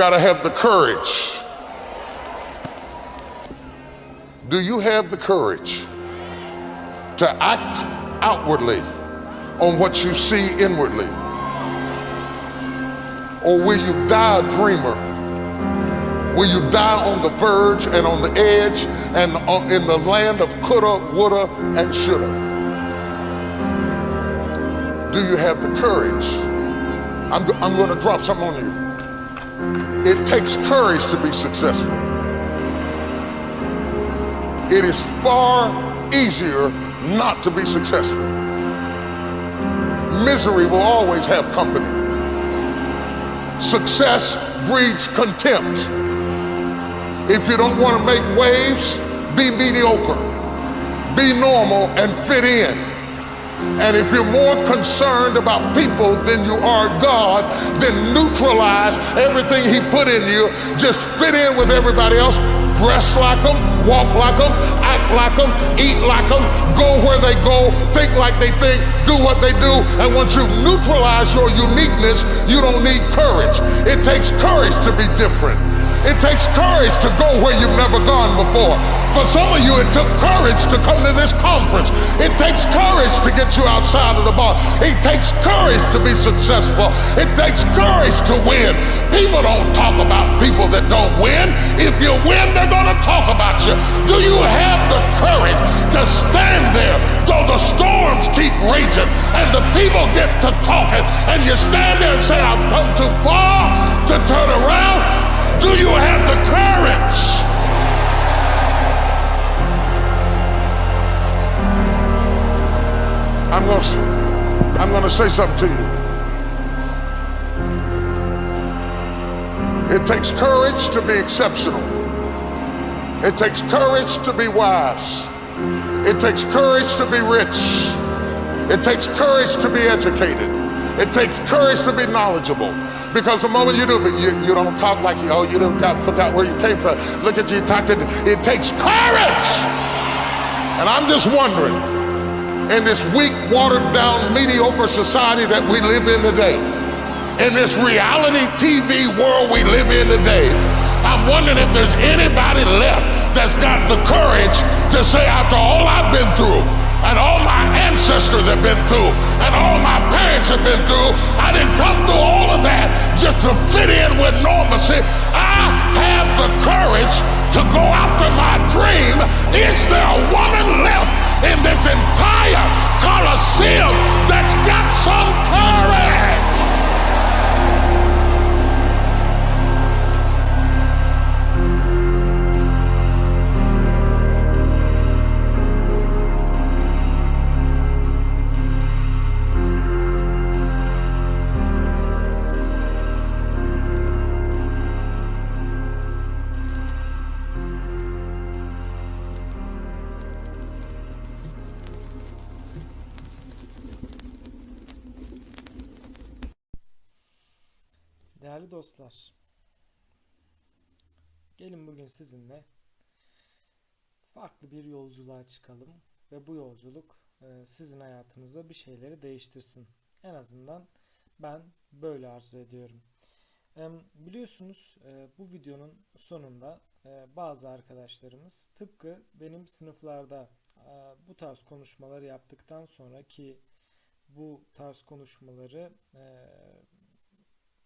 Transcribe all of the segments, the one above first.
got to have the courage. Do you have the courage to act outwardly on what you see inwardly? Or will you die a dreamer? Will you die on the verge and on the edge and uh, in the land of coulda, woulda, and shoulda? Do you have the courage? I'm, I'm going to drop something on you. It takes courage to be successful. It is far easier not to be successful. Misery will always have company. Success breeds contempt. If you don't want to make waves, be mediocre. Be normal and fit in. And if you're more concerned about people than you are God, then neutralize everything He put in you. Just fit in with everybody else. Dress like them, walk like them, act like them, eat like them, go where they go, think like they think, do what they do. And once you've neutralized your uniqueness, you don't need courage. It takes courage to be different. It takes courage to go where you've never gone before. For some of you, it took courage to come to this conference. It takes courage to get you outside of the bar. It takes courage to be successful. It takes courage to win. People don't talk about people that don't win. If you win, they're going to talk about you. Do you have the courage to stand there though the storms keep raging and the people get to talking and you stand there and say, I've come too far to turn around? Do you have the courage? I'm to I'm to say something to you. It takes courage to be exceptional. It takes courage to be wise. It takes courage to be rich. It takes courage to be educated. It takes courage to be knowledgeable. Because the moment you do, but you, you don't talk like you, oh, you don't got, forgot where you came from. Look at you, talked it. It takes courage. And I'm just wondering, in this weak, watered down, mediocre society that we live in today, in this reality TV world we live in today, I'm wondering if there's anybody left that's got the courage to say, after all I've been through, and all my ancestors have been through, and all my parents have been through, I didn't come through all of that just to fit in with normalcy. I have the courage to go after my dream. Is there a woman left in this entire Coliseum dostlar, gelin bugün sizinle farklı bir yolculuğa çıkalım ve bu yolculuk e, sizin hayatınızda bir şeyleri değiştirsin. En azından ben böyle arzu ediyorum. Biliyorsunuz e, bu videonun sonunda e, bazı arkadaşlarımız tıpkı benim sınıflarda bu tarz konuşmaları yaptıktan sonra ki bu tarz konuşmaları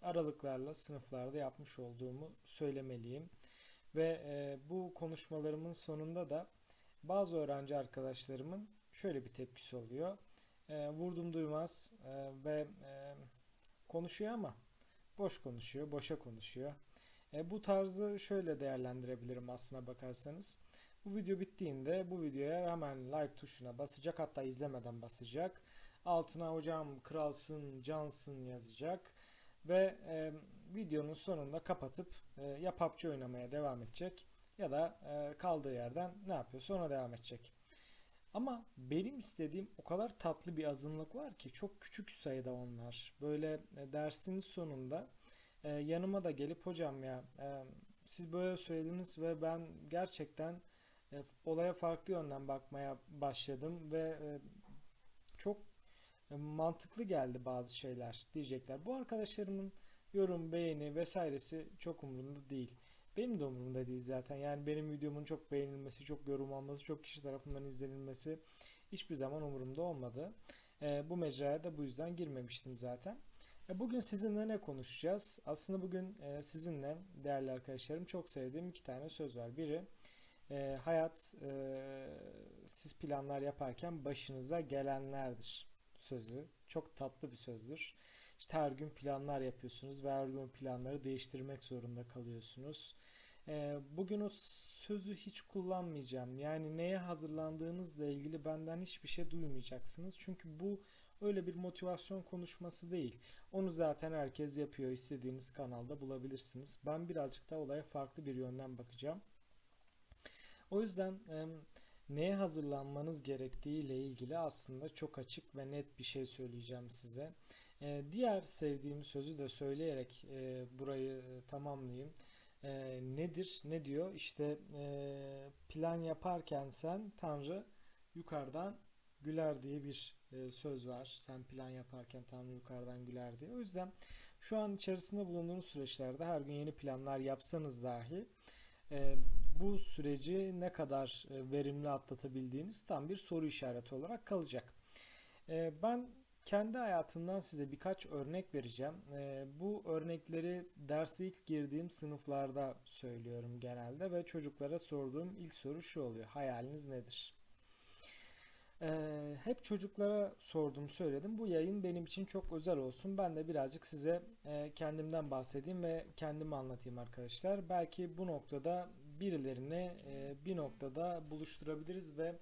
aralıklarla sınıflarda yapmış olduğumu söylemeliyim. Ve e, bu konuşmalarımın sonunda da bazı öğrenci arkadaşlarımın şöyle bir tepkisi oluyor. E, vurdum duymaz e, ve e, konuşuyor ama boş konuşuyor, boşa konuşuyor. E, bu tarzı şöyle değerlendirebilirim aslına bakarsanız. Bu video bittiğinde bu videoya hemen like tuşuna basacak hatta izlemeden basacak. Altına hocam kralsın, cansın yazacak ve e, videonun sonunda kapatıp e, ya PUBG oynamaya devam edecek ya da e, kaldığı yerden ne yapıyorsa ona devam edecek. Ama benim istediğim o kadar tatlı bir azınlık var ki çok küçük sayıda onlar. Böyle e, dersin sonunda e, yanıma da gelip hocam ya e, siz böyle söylediniz ve ben gerçekten e, olaya farklı yönden bakmaya başladım ve e, mantıklı geldi bazı şeyler diyecekler. Bu arkadaşlarımın yorum, beğeni vesairesi çok umurumda değil. Benim de umurumda değil zaten. Yani benim videomun çok beğenilmesi, çok yorum alması, çok kişi tarafından izlenilmesi hiçbir zaman umurumda olmadı. Ee, bu mecraya da bu yüzden girmemiştim zaten. E, Bugün sizinle ne konuşacağız? Aslında bugün e, sizinle değerli arkadaşlarım çok sevdiğim iki tane söz var. Biri e, hayat e, siz planlar yaparken başınıza gelenlerdir sözü. Çok tatlı bir sözdür. İşte her gün planlar yapıyorsunuz ve her gün planları değiştirmek zorunda kalıyorsunuz. E, bugün o sözü hiç kullanmayacağım. Yani neye hazırlandığınızla ilgili benden hiçbir şey duymayacaksınız. Çünkü bu öyle bir motivasyon konuşması değil. Onu zaten herkes yapıyor. İstediğiniz kanalda bulabilirsiniz. Ben birazcık da olaya farklı bir yönden bakacağım. O yüzden neye hazırlanmanız gerektiği ile ilgili aslında çok açık ve net bir şey söyleyeceğim size. E, diğer sevdiğim sözü de söyleyerek e, burayı e, tamamlayayım. E, nedir? Ne diyor? İşte e, plan yaparken sen Tanrı yukarıdan güler diye bir söz var. Sen plan yaparken Tanrı yukarıdan güler diye. O yüzden şu an içerisinde bulunduğunuz süreçlerde her gün yeni planlar yapsanız dahi bu süreci ne kadar e, verimli atlatabildiğiniz tam bir soru işareti olarak kalacak. E, ben kendi hayatımdan size birkaç örnek vereceğim. E, bu örnekleri derse ilk girdiğim sınıflarda söylüyorum genelde ve çocuklara sorduğum ilk soru şu oluyor. Hayaliniz nedir? Hep çocuklara sordum, söyledim. Bu yayın benim için çok özel olsun. Ben de birazcık size kendimden bahsedeyim ve kendimi anlatayım arkadaşlar. Belki bu noktada birilerini e, bir noktada buluşturabiliriz ve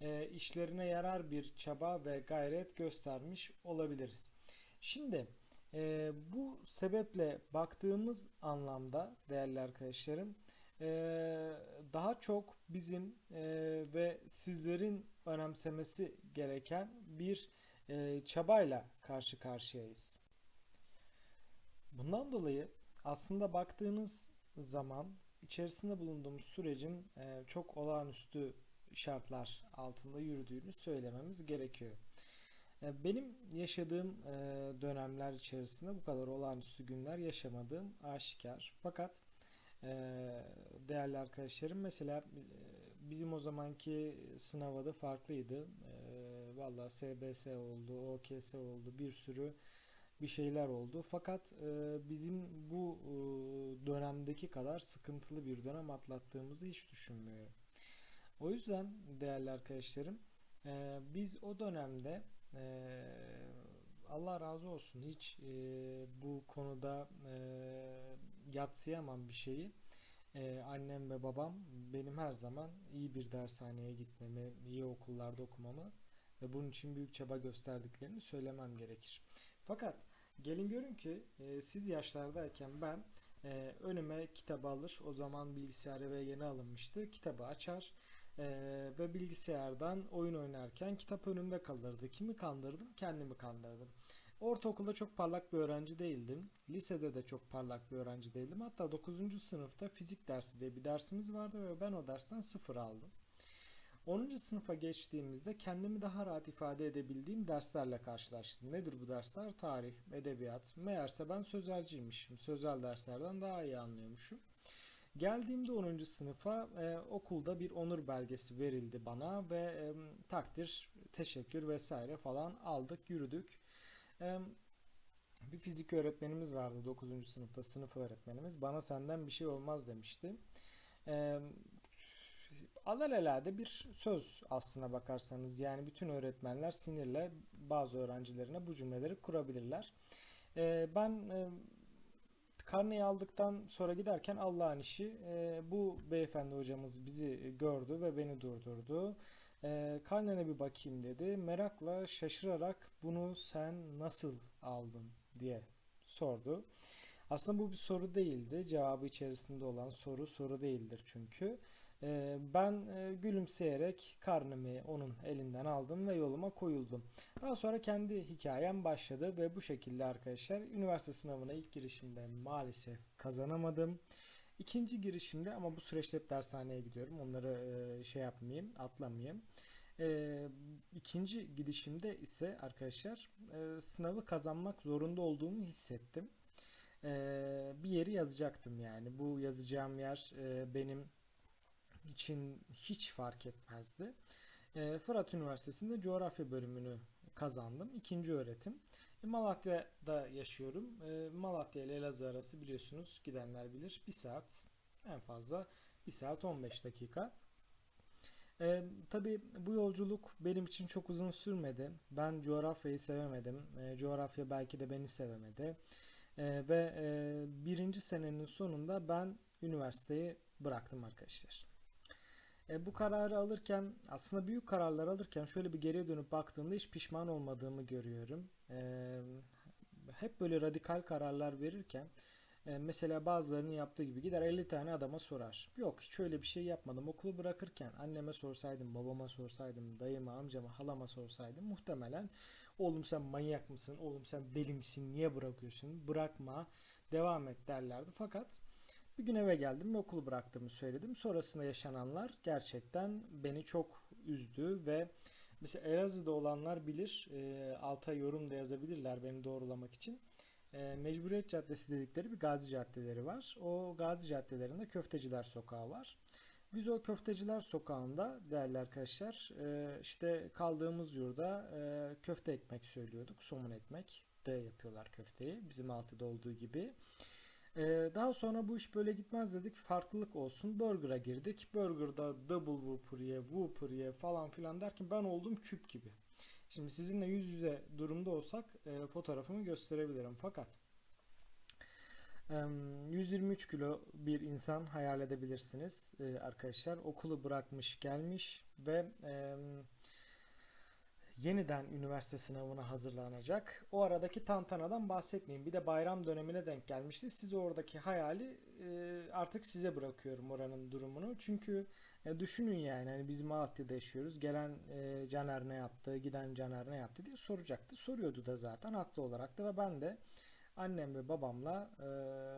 e, işlerine yarar bir çaba ve gayret göstermiş olabiliriz. Şimdi e, bu sebeple baktığımız anlamda değerli arkadaşlarım daha çok bizim ve sizlerin önemsemesi gereken bir çabayla karşı karşıyayız. Bundan dolayı aslında baktığınız zaman içerisinde bulunduğumuz sürecin e, çok olağanüstü şartlar altında yürüdüğünü söylememiz gerekiyor. E, benim yaşadığım e, dönemler içerisinde bu kadar olağanüstü günler yaşamadığım aşikar. Fakat e, değerli arkadaşlarım mesela e, bizim o zamanki sınav adı farklıydı. E, Valla SBS oldu, OKS oldu, bir sürü bir şeyler oldu. Fakat e, bizim bu e, dönemdeki kadar sıkıntılı bir dönem atlattığımızı hiç düşünmüyorum. O yüzden değerli arkadaşlarım e, biz o dönemde e, Allah razı olsun hiç e, bu konuda e, yatsıyamam bir şeyi. E, annem ve babam benim her zaman iyi bir dershaneye gitmemi, iyi okullarda okumamı ve bunun için büyük çaba gösterdiklerini söylemem gerekir. Fakat gelin görün ki e, siz yaşlardayken ben e, önüme kitabı alır. O zaman bilgisayar eve yeni alınmıştı. Kitabı açar e, ve bilgisayardan oyun oynarken kitap önümde kalırdı. Kimi kandırdım? Kendimi kandırdım. Ortaokulda çok parlak bir öğrenci değildim. Lisede de çok parlak bir öğrenci değildim. Hatta 9. sınıfta fizik dersi diye bir dersimiz vardı ve ben o dersten sıfır aldım. 10. sınıfa geçtiğimizde kendimi daha rahat ifade edebildiğim derslerle karşılaştım. Nedir bu dersler? Tarih, edebiyat. Meğerse ben sözelciymişim. Sözel derslerden daha iyi anlıyormuşum. Geldiğimde 10. sınıfa e, okulda bir onur belgesi verildi bana ve e, takdir, teşekkür vesaire falan aldık, yürüdük. E, bir fizik öğretmenimiz vardı 9. sınıfta sınıf öğretmenimiz. Bana senden bir şey olmaz demişti. E, alelade bir söz aslına bakarsanız. Yani bütün öğretmenler sinirle bazı öğrencilerine bu cümleleri kurabilirler. E, ben e, karneyi aldıktan sonra giderken Allah'ın işi e, bu beyefendi hocamız bizi gördü ve beni durdurdu. E, karnene bir bakayım dedi. Merakla şaşırarak bunu sen nasıl aldın diye sordu. Aslında bu bir soru değildi. Cevabı içerisinde olan soru soru değildir çünkü. E, ben e, gülümseyerek karnımı onun elinden aldım ve yoluma koyuldum. Daha sonra kendi hikayem başladı ve bu şekilde arkadaşlar üniversite sınavına ilk girişimde maalesef kazanamadım. İkinci girişimde ama bu süreçte hep dershaneye gidiyorum. Onları e, şey yapmayayım, atlamayayım. E, ikinci gidişimde ise arkadaşlar e, sınavı kazanmak zorunda olduğumu hissettim. e, bir yeri yazacaktım yani. Bu yazacağım yer benim için hiç fark etmezdi. E, Fırat Üniversitesi'nde coğrafya bölümünü kazandım. İkinci öğretim. E, Malatya'da yaşıyorum. E, Malatya ile Elazığ arası biliyorsunuz gidenler bilir. Bir saat en fazla 1 saat 15 dakika. E, tabii bu yolculuk benim için çok uzun sürmedi. Ben coğrafyayı sevemedim. E, coğrafya belki de beni sevemedi. E, ve e, birinci senenin sonunda ben üniversiteyi bıraktım arkadaşlar. E, bu kararı alırken aslında büyük kararlar alırken şöyle bir geriye dönüp baktığımda hiç pişman olmadığımı görüyorum. E, hep böyle radikal kararlar verirken e, mesela bazılarının yaptığı gibi gider 50 tane adama sorar. Yok hiç öyle bir şey yapmadım. Okulu bırakırken anneme sorsaydım, babama sorsaydım, dayıma, amcama, halama sorsaydım muhtemelen oğlum sen manyak mısın, oğlum sen deli misin, niye bırakıyorsun, bırakma, devam et derlerdi. Fakat bir gün eve geldim ve okulu bıraktığımı söyledim. Sonrasında yaşananlar gerçekten beni çok üzdü ve mesela Elazığ'da olanlar bilir, e, alta yorum da yazabilirler beni doğrulamak için. E, Mecburiyet Caddesi dedikleri bir Gazi Caddeleri var. O Gazi Caddelerinde Köfteciler Sokağı var. Biz o Köfteciler Sokağı'nda değerli arkadaşlar e, işte kaldığımız yurda e, köfte ekmek söylüyorduk. Somun ekmek de yapıyorlar köfteyi. Bizim altıda olduğu gibi. Ee, daha sonra bu iş böyle gitmez dedik. Farklılık olsun. Burger'a girdik. Burger'da double whopper ye, whopper ye falan filan derken ben oldum küp gibi. Şimdi sizinle yüz yüze durumda olsak e, fotoğrafımı gösterebilirim. Fakat e, 123 kilo bir insan hayal edebilirsiniz e, arkadaşlar. Okulu bırakmış gelmiş ve yeniden üniversite sınavına hazırlanacak. O aradaki tantanadan bahsetmeyeyim. Bir de bayram dönemine denk gelmişti. Siz oradaki hayali e, artık size bırakıyorum oranın durumunu. Çünkü e, düşünün yani hani biz Malatya'da yaşıyoruz. Gelen e, Caner ne yaptı, giden Caner ne yaptı diye soracaktı. Soruyordu da zaten haklı olarak da ve ben de annem ve babamla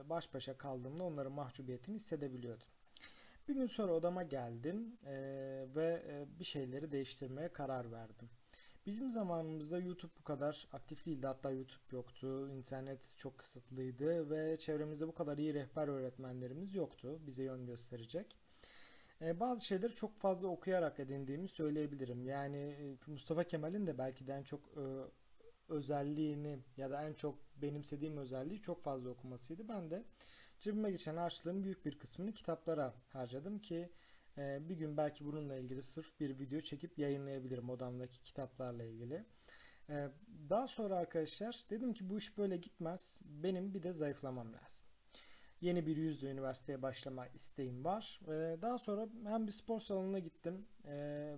baş başa kaldığımda onların mahcubiyetini hissedebiliyordum. Bir gün sonra odama geldim e, ve e, bir şeyleri değiştirmeye karar verdim. Bizim zamanımızda YouTube bu kadar aktif değildi. Hatta YouTube yoktu. İnternet çok kısıtlıydı ve çevremizde bu kadar iyi rehber öğretmenlerimiz yoktu bize yön gösterecek. Ee, bazı şeyleri çok fazla okuyarak edindiğimi söyleyebilirim. Yani e, Mustafa Kemal'in de belki de en çok e, özelliğini ya da en çok benimsediğim özelliği çok fazla okumasıydı. Ben de cebime geçen harçlığın büyük bir kısmını kitaplara harcadım ki bir gün belki bununla ilgili sırf bir video çekip yayınlayabilirim odamdaki kitaplarla ilgili. Ee, daha sonra arkadaşlar dedim ki bu iş böyle gitmez. Benim bir de zayıflamam lazım. Yeni bir yüzde üniversiteye başlama isteğim var. Ee, daha sonra hem bir spor salonuna gittim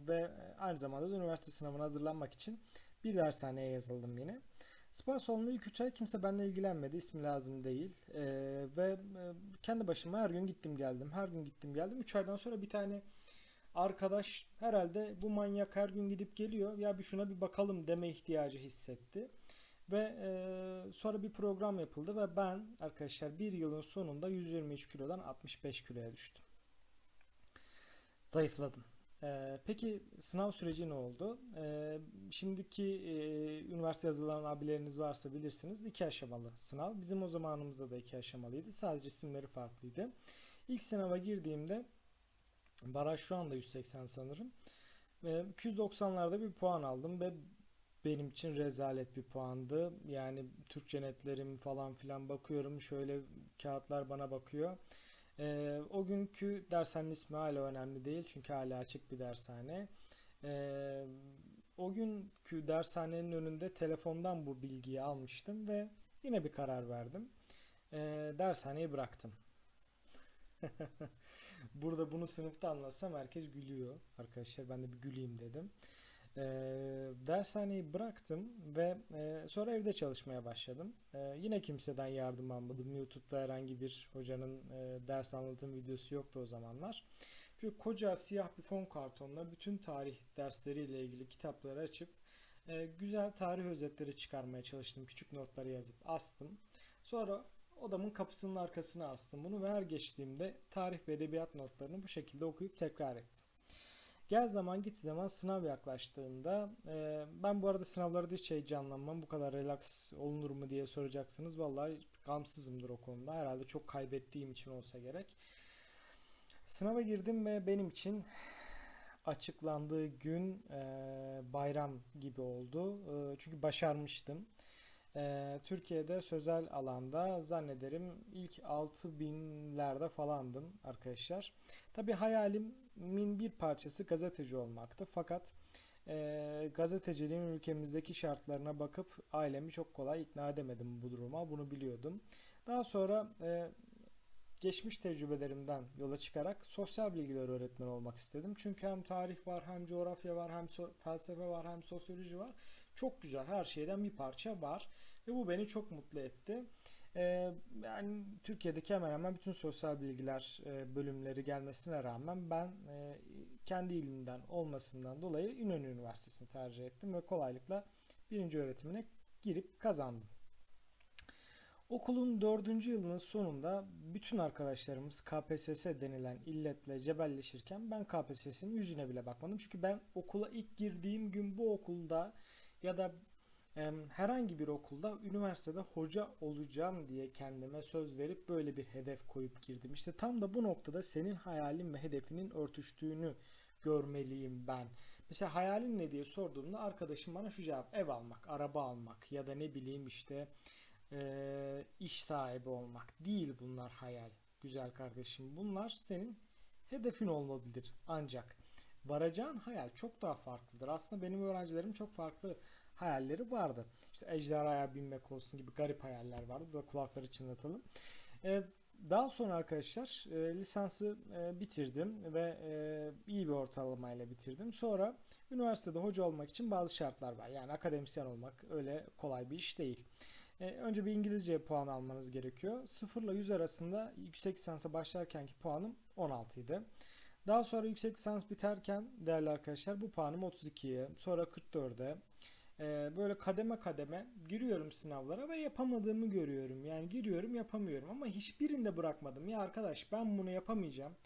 ve aynı zamanda da üniversite sınavına hazırlanmak için bir dershaneye yazıldım yine. Spor salonunda ilk 3 ay kimse benimle ilgilenmedi. İsmi lazım değil. Ee, ve e, kendi başıma her gün gittim geldim. Her gün gittim geldim. 3 aydan sonra bir tane arkadaş herhalde bu manyak her gün gidip geliyor. Ya bir şuna bir bakalım deme ihtiyacı hissetti. Ve e, sonra bir program yapıldı ve ben arkadaşlar bir yılın sonunda 123 kilodan 65 kiloya düştüm. Zayıfladım. Ee, peki sınav süreci ne oldu? Ee, şimdiki e, üniversite yazılan abileriniz varsa bilirsiniz iki aşamalı sınav. Bizim o zamanımızda da iki aşamalıydı. Sadece isimleri farklıydı. İlk sınava girdiğimde baraj şu anda 180 sanırım. Ve 290'larda bir puan aldım ve benim için rezalet bir puandı. Yani Türkçe netlerim falan filan bakıyorum. Şöyle kağıtlar bana bakıyor. Ee, o günkü dershanenin ismi hala önemli değil çünkü hala açık bir dershane. Ee, o günkü dershanenin önünde telefondan bu bilgiyi almıştım ve yine bir karar verdim. Ee, dershaneyi bıraktım. Burada bunu sınıfta anlatsam herkes gülüyor. Arkadaşlar ben de bir güleyim dedim. E, dershaneyi bıraktım ve e, sonra evde çalışmaya başladım. E, yine kimseden yardım almadım. YouTube'da herhangi bir hocanın e, ders anlatım videosu yoktu o zamanlar. Çünkü koca siyah bir fon kartonla bütün tarih dersleriyle ilgili kitapları açıp e, güzel tarih özetleri çıkarmaya çalıştım. Küçük notları yazıp astım. Sonra odamın kapısının arkasına astım bunu ve her geçtiğimde tarih ve edebiyat notlarını bu şekilde okuyup tekrar ettim. Gel zaman git zaman sınav yaklaştığında e, ben bu arada sınavlarda hiç heyecanlanmam. Bu kadar relax olunur mu diye soracaksınız. Vallahi gamsızımdır o konuda. Herhalde çok kaybettiğim için olsa gerek. Sınava girdim ve benim için açıklandığı gün e, bayram gibi oldu. E, çünkü başarmıştım. E, Türkiye'de sözel alanda zannederim ilk 6000'lerde falandım arkadaşlar. Tabii hayalimin bir parçası gazeteci olmaktı. Fakat e, gazeteciliğin ülkemizdeki şartlarına bakıp ailemi çok kolay ikna edemedim bu duruma. Bunu biliyordum. Daha sonra e, geçmiş tecrübelerimden yola çıkarak sosyal bilgiler öğretmeni olmak istedim. Çünkü hem tarih var, hem coğrafya var, hem so- felsefe var, hem sosyoloji var. Çok güzel her şeyden bir parça var ve bu beni çok mutlu etti. Ee, yani Türkiye'deki hemen hemen bütün sosyal bilgiler e, bölümleri gelmesine rağmen ben e, kendi ilimden olmasından dolayı İnönü Üniversitesi'ni tercih ettim ve kolaylıkla birinci öğretimine girip kazandım. Okulun dördüncü yılının sonunda bütün arkadaşlarımız KPSS denilen illetle cebelleşirken ben KPSS'nin yüzüne bile bakmadım. Çünkü ben okula ilk girdiğim gün bu okulda ya da e, herhangi bir okulda üniversitede hoca olacağım diye kendime söz verip böyle bir hedef koyup girdim. İşte tam da bu noktada senin hayalin ve hedefinin örtüştüğünü görmeliyim ben. Mesela hayalin ne diye sorduğumda arkadaşım bana şu cevap ev almak, araba almak ya da ne bileyim işte e, iş sahibi olmak değil bunlar hayal. Güzel kardeşim bunlar senin hedefin olabilir ancak varacağın hayal çok daha farklıdır. Aslında benim öğrencilerim çok farklı hayalleri vardı. İşte ejderhaya binmek olsun gibi garip hayaller vardı. Burada kulakları çınlatalım. Ee, daha sonra arkadaşlar e, lisansı e, bitirdim ve e, iyi bir ortalamayla bitirdim. Sonra üniversitede hoca olmak için bazı şartlar var. Yani akademisyen olmak öyle kolay bir iş değil. E, önce bir İngilizce puan almanız gerekiyor. 0 ile 100 arasında yüksek lisansa başlarkenki puanım 16 idi. Daha sonra yüksek lisans biterken değerli arkadaşlar bu puanım 32'ye, sonra 44'e, ee, böyle kademe kademe giriyorum sınavlara ve yapamadığımı görüyorum. Yani giriyorum yapamıyorum ama hiçbirinde bırakmadım. Ya arkadaş ben bunu yapamayacağım.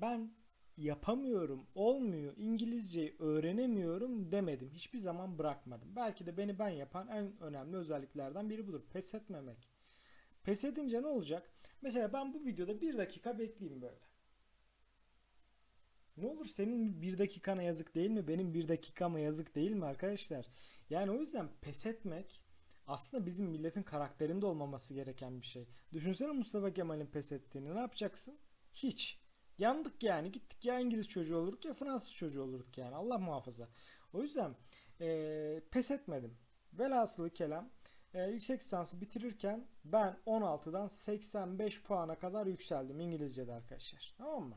Ben yapamıyorum, olmuyor, İngilizceyi öğrenemiyorum demedim. Hiçbir zaman bırakmadım. Belki de beni ben yapan en önemli özelliklerden biri budur. Pes etmemek. Pes edince ne olacak? Mesela ben bu videoda bir dakika bekleyeyim böyle. Ne olur senin bir dakikana yazık değil mi? Benim bir dakikama yazık değil mi arkadaşlar? Yani o yüzden pes etmek aslında bizim milletin karakterinde olmaması gereken bir şey. Düşünsene Mustafa Kemal'in pes ettiğini. Ne yapacaksın? Hiç. Yandık yani. Gittik ya İngiliz çocuğu olurduk ya Fransız çocuğu olurduk yani. Allah muhafaza. O yüzden e, pes etmedim. Velhasılı kelam e, yüksek lisansı bitirirken ben 16'dan 85 puana kadar yükseldim İngilizce'de arkadaşlar. Tamam mı?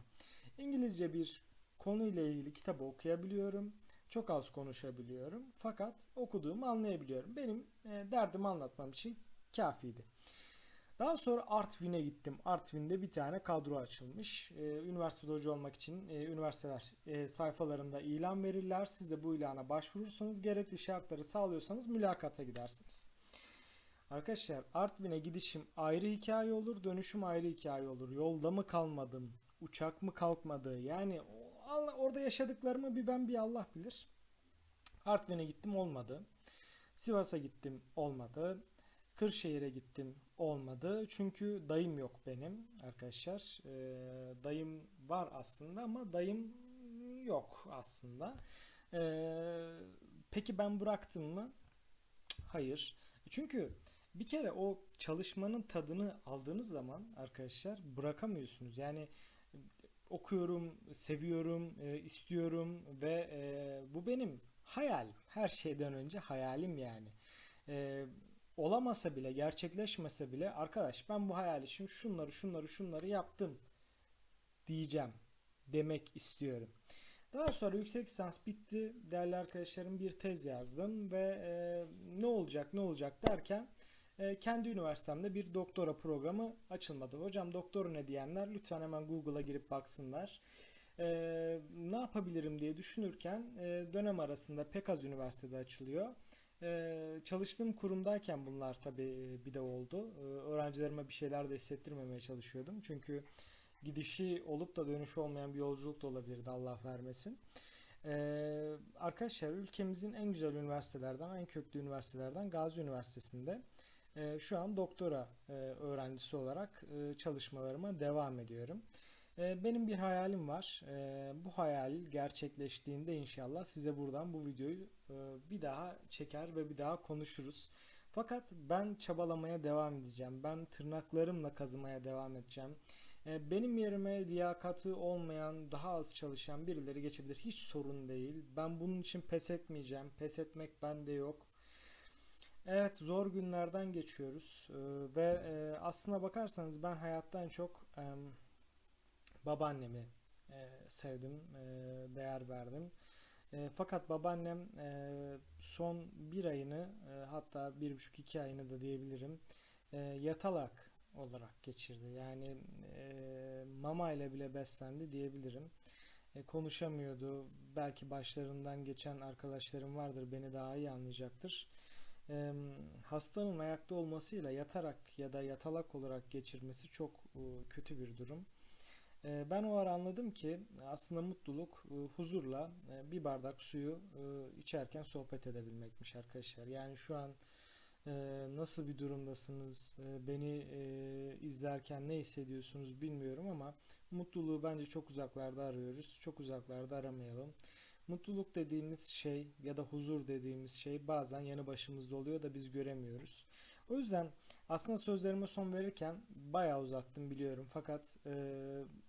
İngilizce bir konuyla ilgili kitabı okuyabiliyorum. Çok az konuşabiliyorum. Fakat okuduğumu anlayabiliyorum. Benim e, derdimi anlatmam için kafiydi. Daha sonra Artvin'e gittim. Artvin'de bir tane kadro açılmış. Ee, üniversitede hoca olmak için e, üniversiteler e, sayfalarında ilan verirler. Siz de bu ilana başvurursanız gerekli şartları sağlıyorsanız mülakata gidersiniz. Arkadaşlar Artvin'e gidişim ayrı hikaye olur, dönüşüm ayrı hikaye olur. Yolda mı kalmadım, uçak mı kalkmadı? Yani orada yaşadıklarımı bir ben bir Allah bilir. Artvin'e gittim olmadı. Sivas'a gittim olmadı. Kırşehir'e gittim olmadı. Çünkü dayım yok benim arkadaşlar. Ee, dayım var aslında ama dayım yok aslında. Ee, peki ben bıraktım mı? Hayır. Çünkü bir kere o çalışmanın tadını aldığınız zaman arkadaşlar bırakamıyorsunuz. Yani okuyorum, seviyorum, e, istiyorum ve e, bu benim hayalim. Her şeyden önce hayalim yani. E, olamasa bile, gerçekleşmese bile arkadaş ben bu hayal için şunları, şunları, şunları yaptım diyeceğim demek istiyorum. Daha sonra yüksek lisans bitti. Değerli arkadaşlarım bir tez yazdım ve e, ne olacak ne olacak derken kendi üniversitemde bir doktora programı açılmadı. Hocam doktora ne diyenler lütfen hemen Google'a girip baksınlar. E, ne yapabilirim diye düşünürken e, dönem arasında pek az üniversitede açılıyor. Ee, çalıştığım kurumdayken bunlar tabii bir de oldu. Ee, öğrencilerime bir şeyler de hissettirmemeye çalışıyordum. Çünkü gidişi olup da dönüşü olmayan bir yolculuk da olabilirdi Allah vermesin. Ee, arkadaşlar ülkemizin en güzel üniversitelerden, en köklü üniversitelerden Gazi Üniversitesi'nde e, şu an doktora e, öğrencisi olarak e, çalışmalarıma devam ediyorum. E, benim bir hayalim var. E, bu hayal gerçekleştiğinde inşallah size buradan bu videoyu e, bir daha çeker ve bir daha konuşuruz. Fakat ben çabalamaya devam edeceğim. Ben tırnaklarımla kazımaya devam edeceğim. Benim yerime liyakatı olmayan, daha az çalışan birileri geçebilir. Hiç sorun değil. Ben bunun için pes etmeyeceğim. Pes etmek bende yok. Evet, zor günlerden geçiyoruz E, ve e, aslına bakarsanız ben hayattan çok em, babaannemi e, sevdim, e, değer verdim. Fakat babaannem son bir ayını hatta bir buçuk iki ayını da diyebilirim yatalak olarak geçirdi. Yani mama ile bile beslendi diyebilirim. Konuşamıyordu. Belki başlarından geçen arkadaşlarım vardır beni daha iyi anlayacaktır. Hastanın ayakta olmasıyla yatarak ya da yatalak olarak geçirmesi çok kötü bir durum. Ben o ara anladım ki aslında mutluluk huzurla e, bir bardak suyu e, içerken sohbet edebilmekmiş arkadaşlar. Yani şu an e, nasıl bir durumdasınız, beni izlerken ne hissediyorsunuz bilmiyorum ama mutluluğu bence çok uzaklarda arıyoruz. Çok uzaklarda aramayalım. Mutluluk dediğimiz şey ya da huzur dediğimiz şey bazen yanı başımızda oluyor da biz göremiyoruz. O yüzden aslında sözlerime son verirken bayağı uzattım biliyorum. Fakat e,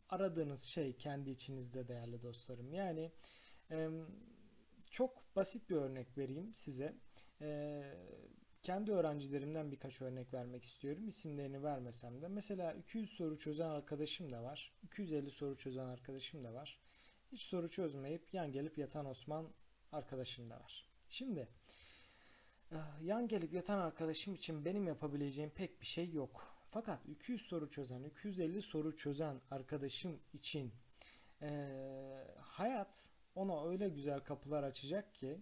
aradığınız şey kendi içinizde değerli dostlarım. Yani e, çok basit bir örnek vereyim size. E, kendi öğrencilerimden birkaç örnek vermek istiyorum. İsimlerini vermesem de. Mesela 200 soru çözen arkadaşım da var. 250 soru çözen arkadaşım da var. Hiç soru çözmeyip yan gelip yatan Osman arkadaşım da var. Şimdi Ah, Yan gelip yatan arkadaşım için benim yapabileceğim pek bir şey yok. Fakat 200 soru çözen, 250 soru çözen arkadaşım için eee, hayat ona öyle güzel kapılar açacak ki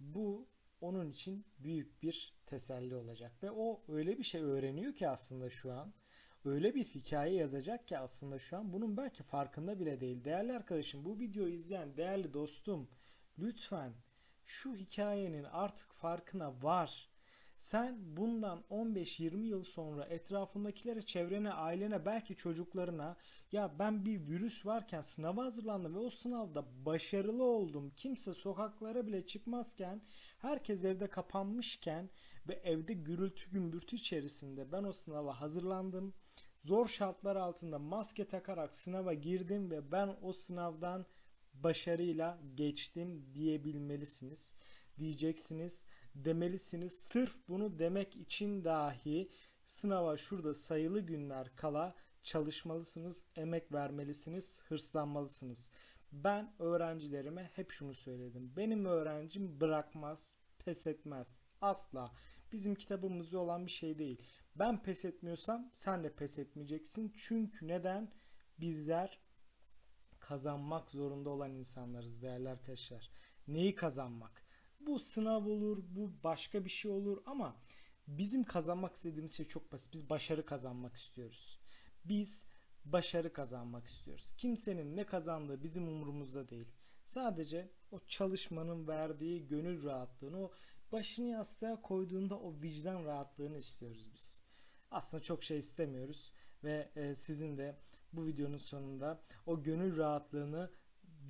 bu onun için büyük bir teselli olacak. Ve o öyle bir şey öğreniyor ki aslında şu an, öyle bir hikaye yazacak ki aslında şu an bunun belki farkında bile değil. Değerli arkadaşım, bu videoyu izleyen değerli dostum, lütfen şu hikayenin artık farkına var. Sen bundan 15-20 yıl sonra etrafındakilere, çevrene, ailene, belki çocuklarına ya ben bir virüs varken sınava hazırlandım ve o sınavda başarılı oldum. Kimse sokaklara bile çıkmazken, herkes evde kapanmışken ve evde gürültü gümbürtü içerisinde ben o sınava hazırlandım. Zor şartlar altında maske takarak sınava girdim ve ben o sınavdan başarıyla geçtim diyebilmelisiniz. Diyeceksiniz, demelisiniz. Sırf bunu demek için dahi sınava şurada sayılı günler kala çalışmalısınız, emek vermelisiniz, hırslanmalısınız. Ben öğrencilerime hep şunu söyledim. Benim öğrencim bırakmaz, pes etmez. Asla. Bizim kitabımızda olan bir şey değil. Ben pes etmiyorsam sen de pes etmeyeceksin. Çünkü neden? Bizler kazanmak zorunda olan insanlarız değerli arkadaşlar. Neyi kazanmak? Bu sınav olur, bu başka bir şey olur ama bizim kazanmak istediğimiz şey çok basit. Biz başarı kazanmak istiyoruz. Biz başarı kazanmak istiyoruz. Kimsenin ne kazandığı bizim umurumuzda değil. Sadece o çalışmanın verdiği gönül rahatlığını, o başını yastığa koyduğunda o vicdan rahatlığını istiyoruz biz. Aslında çok şey istemiyoruz ve e, sizin de bu videonun sonunda o gönül rahatlığını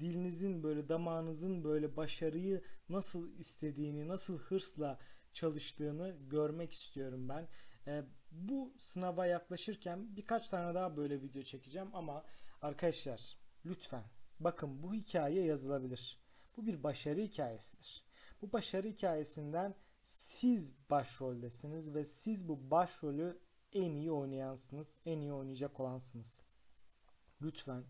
dilinizin böyle damağınızın böyle başarıyı nasıl istediğini, nasıl hırsla çalıştığını görmek istiyorum ben. E, bu sınava yaklaşırken birkaç tane daha böyle video çekeceğim ama arkadaşlar lütfen bakın bu hikaye yazılabilir. Bu bir başarı hikayesidir. Bu başarı hikayesinden siz başroldesiniz ve siz bu başrolü en iyi oynayansınız, en iyi oynayacak olansınız. Lütfen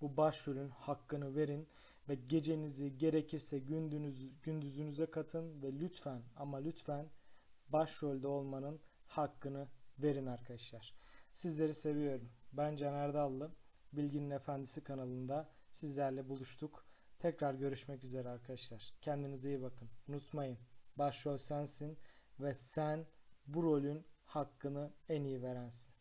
bu başrolün hakkını verin ve gecenizi gerekirse gündüzünüz, gündüzünüze katın ve lütfen ama lütfen başrolde olmanın hakkını verin arkadaşlar. Sizleri seviyorum. Ben Caner Dallı. Bilginin Efendisi kanalında sizlerle buluştuk. Tekrar görüşmek üzere arkadaşlar. Kendinize iyi bakın. Unutmayın. Başrol sensin ve sen bu rolün hakkını en iyi verensin.